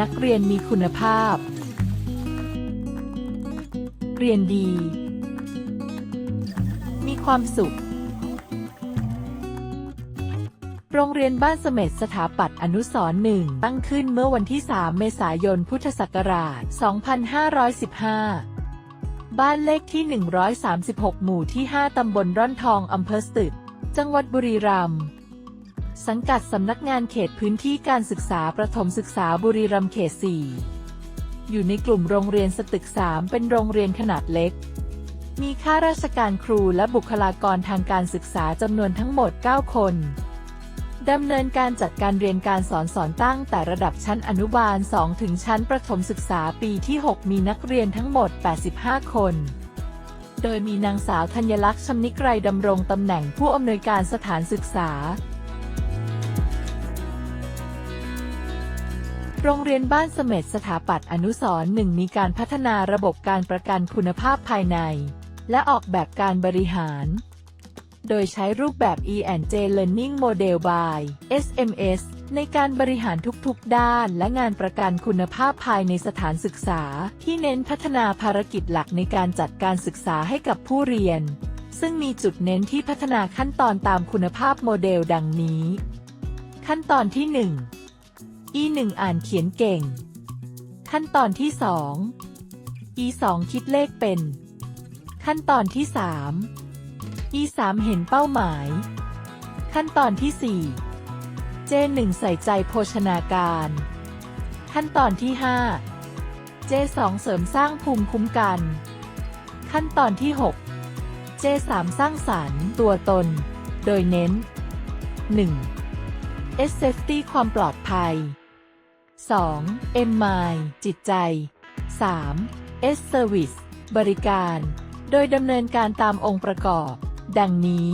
นักเรียนมีคุณภาพ เรียนดี มีความสุข โรงเรียนบ้านเสม็ดสถาปัตย์อนุสร์หนึ่งตั้งขึ้นเมื่อวันที่ 3 เมษายน พุทธศักราช 2515บ้านเลขที่ 136 หมู่ที่ 5 ตำบลร่อนทอง อำเภอสตึก จังหวัดบุรีรัมย์ สังกัดสำนักงานเขตพื้นที่การศึกษาประถมศึกษาบุรีรัมย์เขต 4 อยู่ในกลุ่มโรงเรียนสตึก 3 เป็นโรงเรียนขนาดเล็ก มีข้าราชการครูและบุคลากรทางการศึกษาจำนวนทั้งหมด 9 คนดำเนินการจัดการเรียนการสอนสอนตั้งแต่ระดับชั้นอนุบาล 2 ถึงชั้นประถมศึกษาปีที่ 6 มีนักเรียนทั้งหมด 85 คน โดยมีนางสาวธัญลักษณ์ชำนิกรดำรงตำแหน่งผู้อำนวยการสถานศึกษา โรงเรียนบ้านเสม็ดสถาปัตย์อนุสร์หนึ่งมีการพัฒนาระบบการประกันคุณภาพภายใน และออกแบบการบริหาร โดยใช้รูปแบบ E&J Learning Model by SMS ในการบริหารทุกๆด้านและงานประกันคุณภาพภายในสถานศึกษา ที่เน้นพัฒนาภารกิจหลักในการจัดการศึกษาให้กับผู้เรียน ซึ่งมีจุดเน้นที่พัฒนาขั้นตอนตามคุณภาพโมเดลดังนี้ ขั้นตอนที่ 1 E1 อ่านเขียนเก่ง ขั้นตอนที่2 E2 คิดเลขเป็น ขั้นตอนที่3 E3 เห็นเป้าหมาย ขั้นตอนที่4 J1 ใส่ใจโภชนาการ ขั้นตอนที่5 J2 เจสองเสริมสร้างภูมิคุ้มกัน ขั้นตอนที่6 J3 สามสร้างสรรค์ตัวตน โดยเน้น 1. S Safety ความปลอดภัย 2. M Mind จิตใจ 3. S Service บริการ โดยดำเนินการตามองค์ประกอบ ดังนี้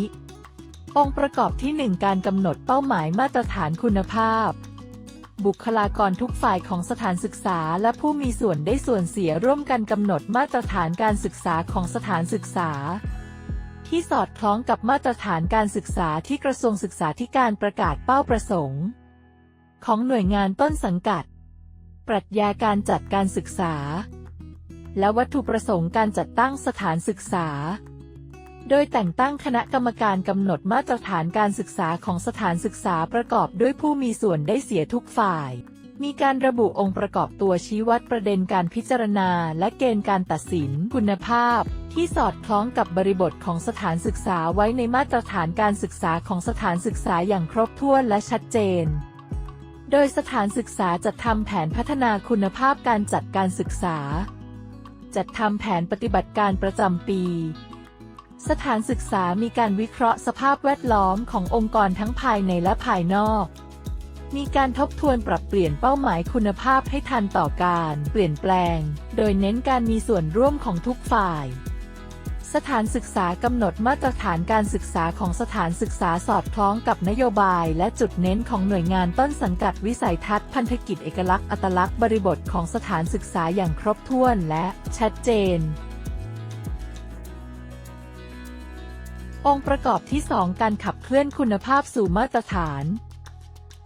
องค์ประกอบที่ 1 การกำหนดเป้าหมายมาตรฐานคุณภาพ บุคลากรทุกฝ่ายของสถานศึกษาและผู้มีส่วนได้ส่วนเสียร่วมกันกำหนดมาตรฐานการศึกษาของสถานศึกษา ที่สอดคล้องกับมาตรฐานการศึกษาที่กระทรวงศึกษาธิการประกาศเป้าประสงค์ ของหน่วยงานต้นสังกัด ปรัชญาการจัดการศึกษา และวัตถุประสงค์การจัดตั้งสถานศึกษา โดยแต่งตั้งคณะกรรมการกำหนดมาตรฐานการศึกษาของสถานศึกษาประกอบด้วยผู้มีส่วนได้เสียทุกฝ่าย มีการระบุองค์ประกอบตัวชี้วัดประเด็นการพิจารณา และเกณฑ์การตัดสินคุณภาพที่สอดคล้องกับบริบทของสถานศึกษาไว้ในมาตรฐานการศึกษาของสถานศึกษาอย่างครบถ้วนและชัดเจน โดยสถานศึกษาจัดทำแผนพัฒนาคุณภาพการจัดการศึกษา จัดทำแผนปฏิบัติการประจำปี สถานศึกษามีการวิเคราะห์สภาพแวดล้อมขององค์กรทั้งภายในและภายนอก มีการทบทวนปรับเปลี่ยนเป้าหมายคุณภาพให้ทันต่อการเปลี่ยนแปลง โดยเน้นการมีส่วนร่วมของทุกฝ่าย สถานศึกษากำหนดมาตรฐานการศึกษาของสถานศึกษาสอดคล้องกับนโยบายและจุดเน้นของหน่วยงานต้นสังกัดวิสัยทัศน์พันธกิจเอกลักษณ์อัตลักษณ์บริบทของสถานศึกษาอย่างครบถ้วนและชัดเจน องค์ประกอบที่ 2 การขับเคลื่อนคุณภาพสู่มาตรฐาน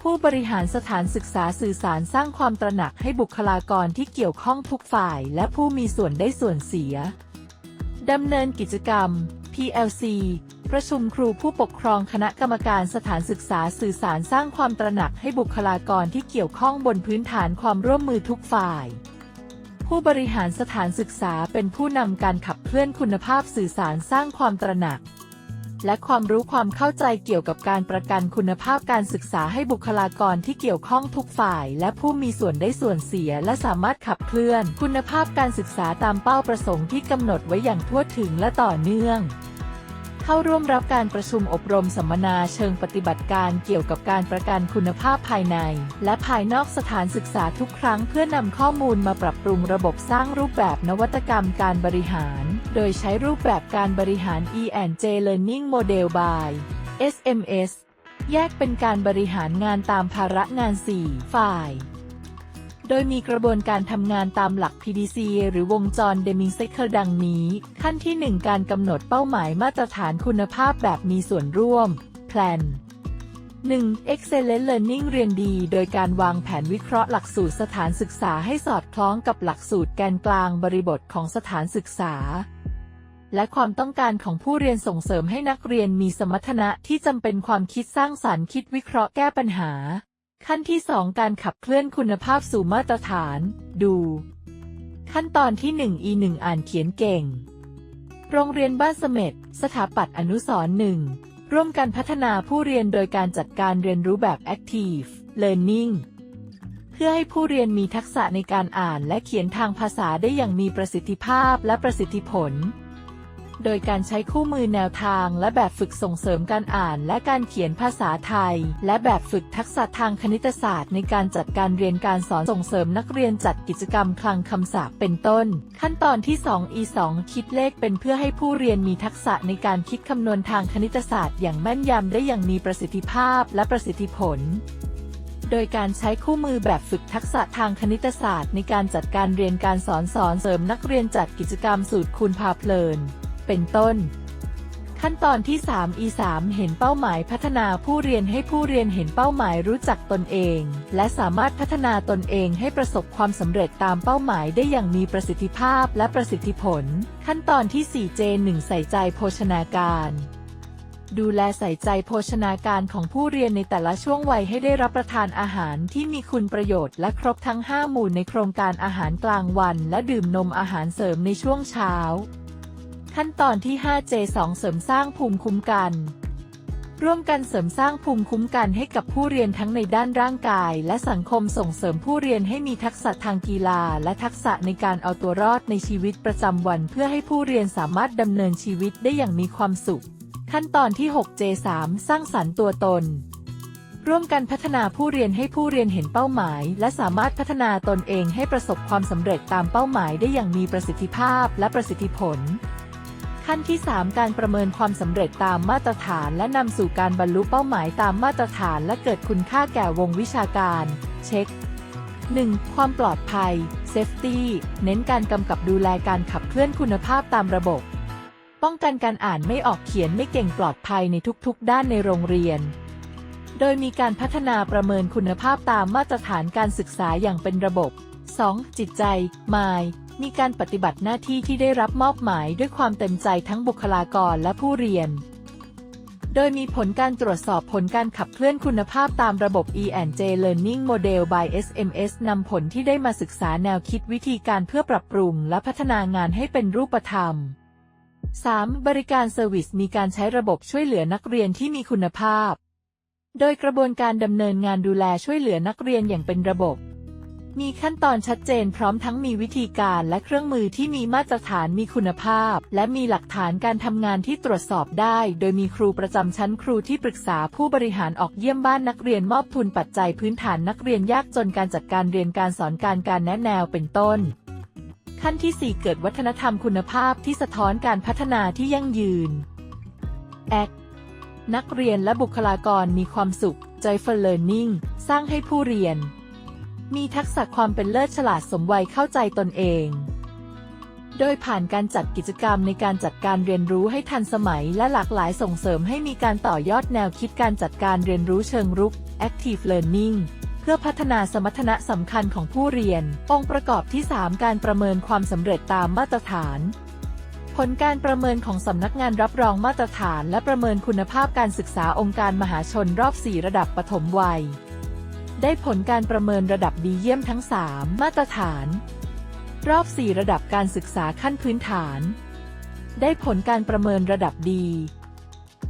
ผู้บริหารสถานศึกษาสื่อสารสร้างความตระหนักให้บุคลากรที่เกี่ยวข้องทุกฝ่าย และผู้มีส่วนได้ส่วนเสีย ดำเนินกิจกรรม PLC ประชุมครูผู้ปกครองคณะกรรมการสถานศึกษาสื่อสารสร้างความตระหนักให้บุคลากรที่เกี่ยวข้องบนพื้นฐานความร่วมมือทุกฝ่าย ผู้บริหารสถานศึกษาเป็นผู้นำการขับเคลื่อนคุณภาพสื่อสารสร้างความตระหนัก และความรู้ความเข้าใจเกี่ยวกับการประกันคุณภาพการศึกษาให้บุคลากรที่เกี่ยวข้องทุกฝ่าย และผู้มีส่วนได้ส่วนเสีย และสามารถขับเคลื่อน คุณภาพการศึกษาตามเป้าประสงค์ที่กำหนดไว้อย่างทั่วถึงและต่อเนื่อง เข้าร่วมรับการประชุมอบรมสัมมนาเชิงปฏิบัติการเกี่ยวกับการประกันคุณภาพภายใน และภายนอกสถานศึกษาทุกครั้งเพื่อนำข้อมูลมาปรับปรุงระบบสร้างรูปแบบนวัตกรรมการบริหาร โดยใช้รูปแบบการบริหาร E&J Learning Model by SMS แยกเป็นการบริหารงานตามภาระงาน 4 ฝ่าย โดยมีกระบวนการทำงานตามหลัก PDC หรือวงจร Deming Cycle ดังนี้ ขั้นที่ 1 การกำหนดเป้าหมายมาตรฐานคุณภาพแบบมีส่วนร่วม Plan 1. Excellent Learning เรียนดี โดยการวางแผนวิเคราะห์หลักสูตรสถานศึกษาให้สอดคล้องกับหลักสูตรแกนกลางบริบทของสถานศึกษา และความต้องการของผู้เรียนส่งเสริมให้นักเรียนมีสมรรถนะที่จำเป็นความคิดสร้างสรรค์คิดวิเคราะห์แก้ปัญหา ขั้นที่ 2 การขับเคลื่อนคุณภาพสู่มาตรฐาน ดู ขั้นตอนที่ 1 e 1อ่านเขียนเก่ง โรงเรียนบ้านเสม็ด สถาปัตย์อนุสรณ์หนึ่ง ร่วมกันพัฒนาผู้เรียนโดยการจัดการเรียนรู้แบบ Active Learning เพื่อให้ผู้เรียนมีทักษะในการอ่านและเขียนทางภาษาได้อย่างมีประสิทธิภาพและประสิทธิผล โดยการใช้คู่มือแนวทางและแบบฝึกส่งเสริมการอ่านและการเขียนภาษาไทย และแบบฝึกทักษะทางคณิตศาสตร์ในการจัดการเรียนการสอนส่งเสริมนักเรียนจัดกิจกรรมคลังคำศัพท์เป็นต้น ขั้นตอนที่ 2 e 2คิดเลขเป็นเพื่อให้ผู้เรียนมีทักษะในการคิดคำนวณทางคณิตศาสตร์ อย่างแม่นยำได้อย่างมีประสิทธิภาพและประสิทธิผลโดยการใช้คู่มือแบบฝึกทักษะทางคณิตศาสตร์ ในการจัดการเรียนการสอนสอนเสริมนักเรียนจัดกิจกรรมสูตรคูณพาเพลิน เป็นต้น ขั้นตอนที่ 3 e 3 เห็นเป้าหมายพัฒนาผู้เรียนให้ผู้เรียนเห็นเป้าหมายรู้จักตนเอง และสามารถพัฒนาตนเองให้ประสบความสำเร็จตามเป้าหมายได้อย่างมีประสิทธิภาพและประสิทธิผล ขั้นตอนที่ 4 J 1 ใส่ใจโภชนาการดูแลใส่ใจโภชนาการของผู้เรียนในแต่ละช่วงวัยให้ได้รับประทานอาหารที่มีคุณประโยชน์และครบทั้ง 5 หมู่ในโครงการอาหารกลางวัน และดื่มนมอาหารเสริมในช่วงเช้า ขั้นตอนที่ 5J2 เสริมสร้างภูมิคุ้มกัน ร่วมกันเสริมสร้างภูมิคุ้มกันให้กับผู้เรียนทั้งในด้านร่างกาย และสังคมส่งเสริมผู้เรียนให้มีทักษะทางกีฬา และทักษะในการเอาตัวรอดในชีวิตประจำวัน เพื่อให้ผู้เรียนสามารถดำเนินชีวิตได้อย่างมีความสุข ขั้นตอนที่ 6J3 สร้างสรรค์ตัวตนร่วมกันพัฒนาผู้เรียนให้ผู้เรียนเห็นเป้าหมาย และสามารถพัฒนาตนเองให้ประสบความสำเร็จตามเป้าหมายได้อย่างมีประสิทธิภาพและประสิทธิผล ขั้นที่ 3 การประเมินความสำเร็จตามมาตรฐาน และนำสู่การบรรลุเป้าหมายตามมาตรฐาน และเกิดคุณค่าแก่วงวิชาการ เช็ค 1. ความปลอดภัย Safety เน้นการกำกับดูแลการขับเคลื่อนคุณภาพตามระบบ ป้องกันการอ่านไม่ออกเขียนไม่เก่งปลอดภัยในทุกๆ ด้านในโรงเรียน โดยมีการพัฒนาประเมินคุณภาพตามมาตรฐานการศึกษาอย่างเป็นระบบ 2. จิตใจ Mind มีการปฏิบัติหน้าที่ที่ได้รับมอบหมายด้วยความเต็มใจทั้งบุคลากรและผู้เรียน โดยมีผลการตรวจสอบผลการขับเคลื่อนคุณภาพตามระบบ E&J Learning Model by SMS นำผลที่ได้มาศึกษาแนวคิดวิธีการเพื่อปรับปรุงและพัฒนางานให้เป็นรูปธรรม 3. บริการเซอร์วิสมีการใช้ระบบช่วยเหลือนักเรียนที่มีคุณภาพ โดยกระบวนการดำเนินงานดูแลช่วยเหลือนักเรียนอย่างเป็นระบบ มีขั้นตอนชัดเจนพร้อมทั้งมีวิธีการและเครื่องมือที่มีมาตรฐานมีคุณภาพ และมีหลักฐานการทำงานที่ตรวจสอบได้ โดยมีครูประจำชั้นครูที่ปรึกษาผู้บริหารออกเยี่ยมบ้านนักเรียนมอบทุนปัจจัยพื้นฐานนักเรียนยากจนการจัดการเรียนการสอนการการแนะแนวเป็นต้น ขั้นที่ 4 เกิดวัฒนธรรมคุณภาพที่สะท้อนการพัฒนาที่ยั่งยืน Act นักเรียนและบุคลากรมีความสุข Joyful Learning สร้างให้ผู้เรียน มีทักษะความเป็นเลิศฉลาดสมวัยเข้าใจตนเอง โดยผ่านการจัดกิจกรรมในการจัดการเรียนรู้ให้ทันสมัยและหลากหลายส่งเสริมให้มีการต่อยอดแนวคิดการจัดการเรียนรู้เชิงรุก Active Learning เพื่อพัฒนาสมรรถนะสำคัญของผู้เรียน องค์ประกอบที่ 3 การประเมินความสำเร็จตามมาตรฐาน ผลการประเมินของสำนักงานรับรองมาตรฐาน และประเมินคุณภาพการศึกษาองค์การมหาชนรอบ 4 ระดับปฐมวัย ได้ผลการประเมินระดับดีเยี่ยมทั้ง 3 มาตรฐาน รอบ 4 ระดับการศึกษาขั้นพื้นฐาน ได้ผลการประเมินระดับดี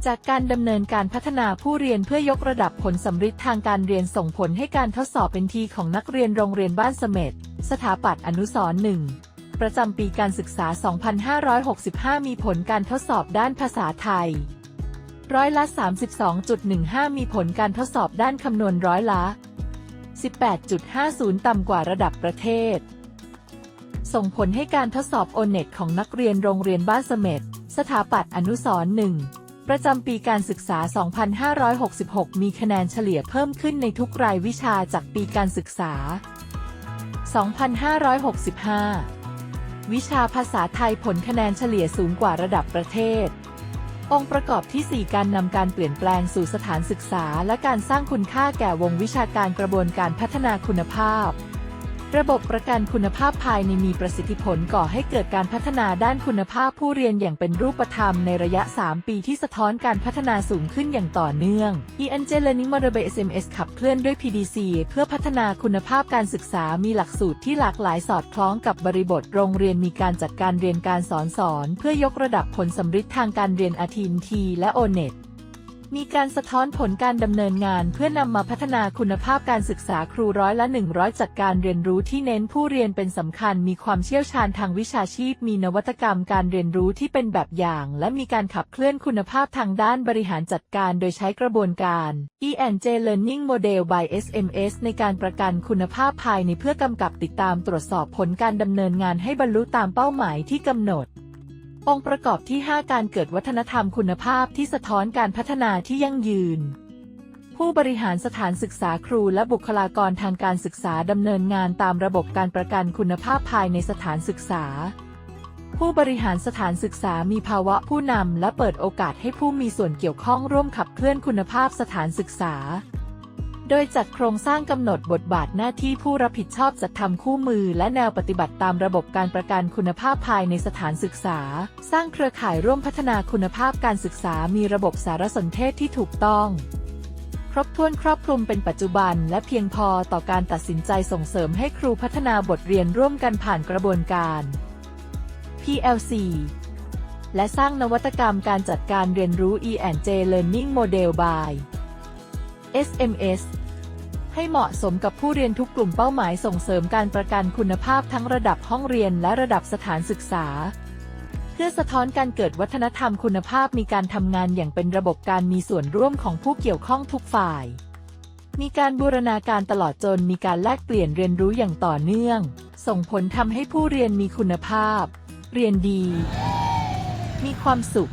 จากการดำเนินการพัฒนาผู้เรียนเพื่อยกระดับผลสำฤทธิ์ทางการเรียนส่งผลให้การทดสอบเป็นทีของนักเรียนโรงเรียนบ้านเสม็ดสถาปัตย์อนุสร์หนึ่งประจำปีการศึกษา 2565 มีผลการทดสอบด้านภาษาไทย ร้อยละ 32.15 มีผลการทดสอบด้านคำนวณร้อยละ 18.50 ต่ำกว่าระดับประเทศ ส่งผลให้การทดสอบโอเน็ตของนักเรียนโรงเรียนบ้านเสม็ดสถาปัตย์อนุสรณ์หนึ่งประจำปีการศึกษา 2566 มีคะแนนเฉลี่ยเพิ่มขึ้นในทุกรายวิชาจากปีการศึกษา 2565 วิชาภาษาไทยผลคะแนนเฉลี่ยสูงกว่าระดับประเทศ องค์ประกอบที่ 4 การนำการเปลี่ยนแปลงสู่สถานศึกษา และการสร้างคุณค่าแก่วงวิชาการกระบวนการพัฒนาคุณภาพ ระบบประกันคุณภาพภายในมีประสิทธิผลก่อให้เกิดการพัฒนาด้านคุณภาพผู้เรียนอย่างเป็นรูปธรรมในระยะ 3 ปีที่สะท้อนการพัฒนาสูงขึ้นอย่างต่อเนื่อง e n g Learning Model by SMS ขับเคลื่อนด้วย PDC เพื่อพัฒนาคุณภาพการศึกษามีหลักสูตรที่หลากหลายสอดคล้องกับบริบทโรงเรียนมีการจัดการเรียนการสอนสอน เพื่อยกระดับผลสำฤทธิ์ทางการเรียนอาทีนทีและโอเน็ต มีการสะท้อนผลการดำเนินงานเพื่อนำมาพัฒนาคุณภาพการศึกษาครูร้อยละ 100จัดการเรียนรู้ที่เน้นผู้เรียนเป็นสำคัญ มีความเชี่ยวชาญทางวิชาชีพ มีนวัตกรรมการเรียนรู้ที่เป็นแบบอย่าง และมีการขับเคลื่อนคุณภาพทางด้านบริหารจัดการโดยใช้กระบวนการ E&J Learning Model by SMS ในการประกันคุณภาพภายในเพื่อกำกับติดตามตรวจสอบผลการดำเนินงานให้บรรลุตามเป้าหมายที่กำหนด องค์ประกอบที่ 5 การเกิดวัฒนธรรมคุณภาพที่สะท้อนการพัฒนาที่ยั่งยืน ผู้บริหารสถานศึกษาครูและบุคลากรทางการศึกษาดำเนินงานตามระบบการประกันคุณภาพภายในสถานศึกษา ผู้บริหารสถานศึกษามีภาวะผู้นำและเปิดโอกาสให้ผู้มีส่วนเกี่ยวข้องร่วมขับเคลื่อนคุณภาพสถานศึกษา โดยจัดโครงสร้างกำหนดบทบาทหน้าที่ผู้รับผิดชอบจัดทำคู่มือ และแนวปฏิบัติตามระบบการประกันคุณภาพภายในสถานศึกษา สร้างเครือข่ายร่วมพัฒนาคุณภาพการศึกษามีระบบสารสนเทศที่ถูกต้อง ครบถ้วนครอบคลุมเป็นปัจจุบัน และเพียงพอต่อการตัดสินใจส่งเสริมให้ครูพัฒนาบทเรียนร่วมกันผ่านกระบวนการ PLC และสร้างนวัตกรรมการจัดการเรียนรู้ E&J Learning Model by SMS ให้เหมาะสมกับผู้เรียนทุกกลุ่มเป้าหมายส่งเสริมการประกันคุณภาพทั้งระดับห้องเรียนและระดับสถานศึกษา เพื่อสะท้อนการเกิดวัฒนธรรมคุณภาพมีการทำงานอย่างเป็นระบบการมีส่วนร่วมของผู้เกี่ยวข้องทุกฝ่าย มีการบูรณาการตลอดจนมีการแลกเปลี่ยนเรียนรู้อย่างต่อเนื่อง ส่งผลทำให้ผู้เรียนมีคุณภาพ เรียนดี มีความสุข